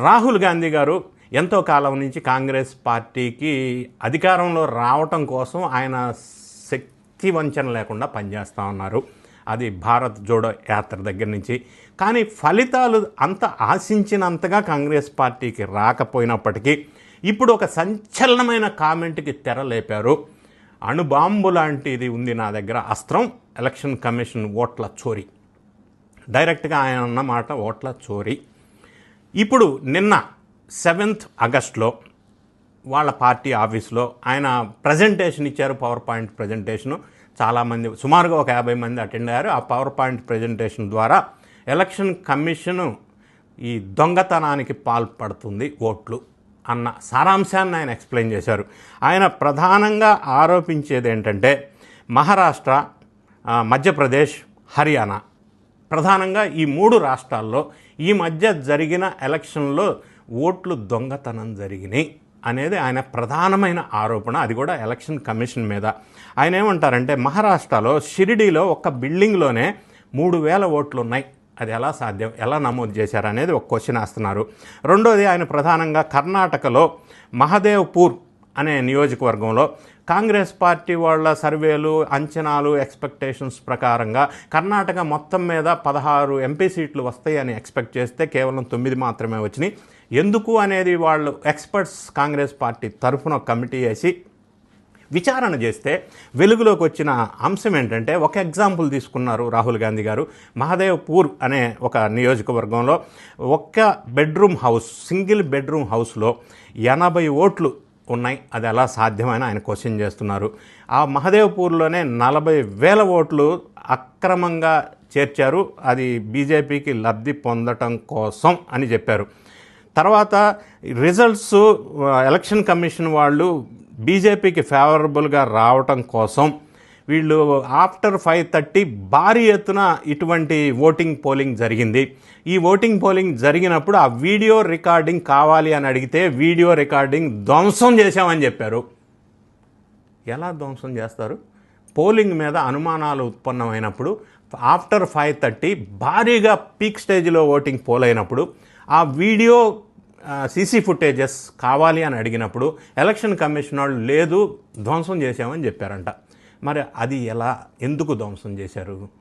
రాహుల్ గాంధీ గారు ఎంతో కాలం నుంచి కాంగ్రెస్ పార్టీకి అధికారంలో రావటం కోసం ఆయన శక్తి వంచన లేకుండా పనిచేస్తూ ఉన్నారు. అది భారత్ జోడో యాత్ర దగ్గర నుంచి. కానీ ఫలితాలు అంత ఆశించినంతగా కాంగ్రెస్ పార్టీకి రాకపోయినప్పటికీ ఇప్పుడు ఒక సంచలనమైన కామెంట్కి తెర లేపారు. అణుబాంబు లాంటిది ఉంది నా దగ్గర అస్త్రం ఎలక్షన్ కమిషన్ ఓట్ల చోరీ. డైరెక్ట్గా ఆయన అన్నమాట ఓట్ల చోరీ. ఇప్పుడు నిన్న సెవెంత్ ఆగస్ట్లో వాళ్ళ పార్టీ ఆఫీస్లో ఆయన ప్రజెంటేషన్ ఇచ్చారు పవర్ పాయింట్ ప్రజెంటేషను చాలామంది సుమారుగా ఒక యాభై మంది అటెండ్ అయ్యారు. ఆ పవర్ పాయింట్ ప్రజెంటేషన్ ద్వారా ఎలక్షన్ కమిషను ఈ దొంగతనానికి పాల్పడుతుంది ఓట్లు అన్న సారాంశాన్ని ఆయన ఎక్స్ప్లెయిన్ చేశారు. ఆయన ప్రధానంగా ఆరోపించేది ఏంటంటే మహారాష్ట్ర మధ్యప్రదేశ్ హర్యానా ప్రధానంగా ఈ మూడు రాష్ట్రాల్లో ఈ మధ్య జరిగిన ఎలక్షన్లో ఓట్లు దొంగతనం జరిగినాయి అనేది ఆయన ప్రధానమైన ఆరోపణ. అది కూడా ఎలక్షన్ కమిషన్ మీద. ఆయన ఏమంటారంటే మహారాష్ట్రలో షిరిడీలో ఒక బిల్డింగ్లోనే మూడు వేల ఓట్లు ఉన్నాయి అది ఎలా సాధ్యం? ఎలా నమోదు చేశారు అనేది ఒక క్వశ్చన్ వేస్తున్నారు. రెండోది ఆయన ప్రధానంగా కర్ణాటకలో మహదేవ్పూర్ అనే నియోజకవర్గంలో కాంగ్రెస్ పార్టీ వాళ్ళ సర్వేలు అంచనాలు ఎక్స్పెక్టేషన్స్ ప్రకారంగా కర్ణాటక మొత్తం మీద పదహారు ఎంపీ సీట్లు వస్తాయని ఎక్స్పెక్ట్ చేస్తే కేవలం తొమ్మిది మాత్రమే వచ్చినాయి. ఎందుకు అనేది వాళ్ళు ఎక్స్పర్ట్స్ కాంగ్రెస్ పార్టీ తరఫున కమిటీ వేసి విచారణ చేస్తే వెలుగులోకి వచ్చిన అంశం ఏంటంటే ఒక ఎగ్జాంపుల్ తీసుకున్నారు రాహుల్ గాంధీ గారు. మహాదేవ్పూర్ అనే ఒక నియోజకవర్గంలో ఒక్క బెడ్రూమ్ హౌస్ సింగిల్ బెడ్రూమ్ హౌస్లో ఎనభై ఓట్లు ఉన్నాయి. అది ఎలా సాధ్యమని ఆయన క్వశ్చన్ చేస్తున్నారు. ఆ మహదేవ్పూర్లోనే నలభై వేల ఓట్లు అక్రమంగా చేర్చారు. అది బీజేపీకి లబ్ధి పొందటం కోసం అని చెప్పారు. తర్వాత రిజల్ట్స్ ఎలక్షన్ కమిషన్ వాళ్ళు బీజేపీకి ఫేవరబుల్గా రావటం కోసం వీళ్ళు ఆఫ్టర్ ఫైవ్ థర్టీ భారీ ఎత్తున ఇటువంటి ఓటింగ్ పోలింగ్ జరిగింది. ఈ ఓటింగ్ పోలింగ్ జరిగినప్పుడు ఆ వీడియో రికార్డింగ్ కావాలి అని అడిగితే వీడియో రికార్డింగ్ ధ్వంసం చేశామని చెప్పారు. ఎలా ధ్వంసం చేస్తారు? పోలింగ్ మీద అనుమానాలు ఉత్పన్నమైనప్పుడు ఆఫ్టర్ ఫైవ్ థర్టీ భారీగా పీక్ స్టేజ్లో ఓటింగ్ పోల్ అయినప్పుడు ఆ వీడియో సీసీ ఫుటేజెస్ కావాలి అని అడిగినప్పుడు ఎలక్షన్ కమిషన్ వాళ్ళు లేదు ధ్వంసం చేశామని చెప్పారంట. మరి అది ఎలా ఎందుకు ధ్వంసం చేశారు?